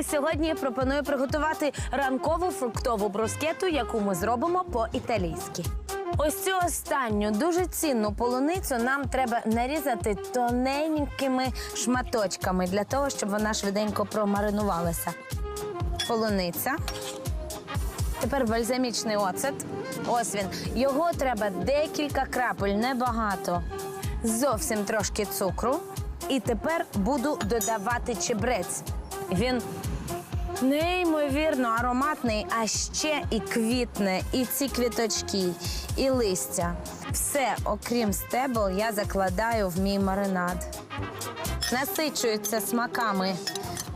колеги, сьогодні пропоную приготувати ранкову фруктову брускету, яку ми зробимо по-італійськи. Ось цю останню дуже цінну полуницю нам треба нарізати тоненькими шматочками для того, щоб вона швиденько промаринувалася. Полуниця. Тепер бальзамічний оцет. Ось він. Його треба декілька крапель, небагато. Зовсім трошки цукру. І тепер буду додавати чебрець. Він неймовірно ароматний, а ще і квітне, і ці квіточки, і листя. Все, окрім стебел, я закладаю в мій маринад. Насичується смаками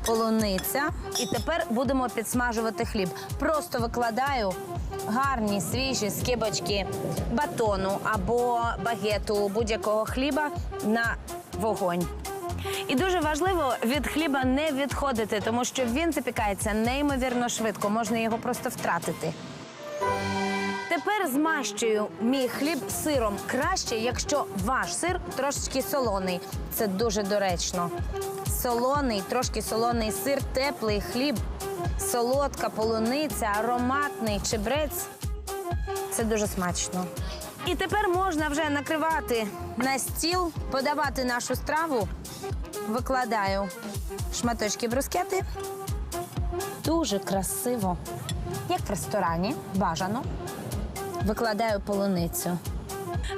полуниця. І тепер будемо підсмажувати хліб. Просто викладаю гарні свіжі скибочки батону або багету будь-якого хліба на вогонь. І дуже важливо від хліба не відходити, тому що він запікається неймовірно швидко, можна його просто втратити. Тепер змащую мій хліб сиром краще, якщо ваш сир трошечки солоний. Це дуже доречно. Солоний, трошки солоний сир, теплий хліб, солодка полуниця, ароматний чебрець. Це дуже смачно. І тепер можна вже накривати на стіл, подавати нашу страву. Викладаю шматочки брускети. Дуже красиво, як в ресторані, бажано. Викладаю полуницю.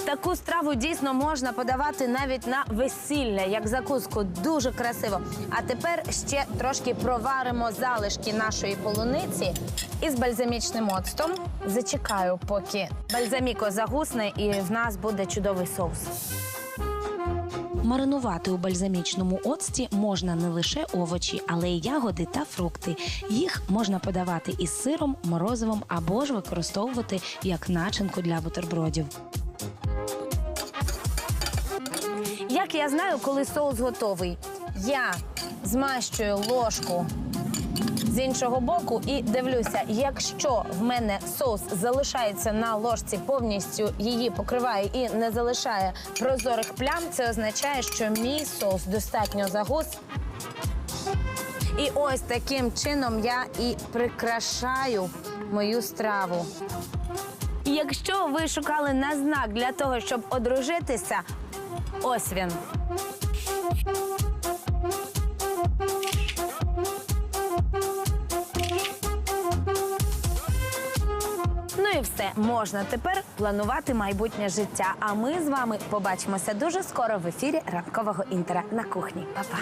Таку страву дійсно можна подавати навіть на весілля, як закуску. Дуже красиво. А тепер ще трошки проваримо залишки нашої полуниці із бальзамічним оцтом. Зачекаю, поки бальзаміко загусне, і в нас буде чудовий соус. Маринувати у бальзамічному оцті можна не лише овочі, але й ягоди та фрукти. Їх можна подавати із сиром, морозивом або ж використовувати як начинку для бутербродів. Як я знаю, коли соус готовий, я змащую ложку з іншого боку і дивлюся, якщо в мене соус залишається на ложці, повністю її покриває і не залишає прозорих плям, це означає, що мій соус достатньо загус. І ось таким чином я і прикрашаю мою страву. Якщо ви шукали на знак для того, щоб одружитися, ось він. Ну і все можна тепер планувати майбутнє життя. А ми з вами побачимося дуже скоро в ефірі ранкового інтера на кухні. Па-па.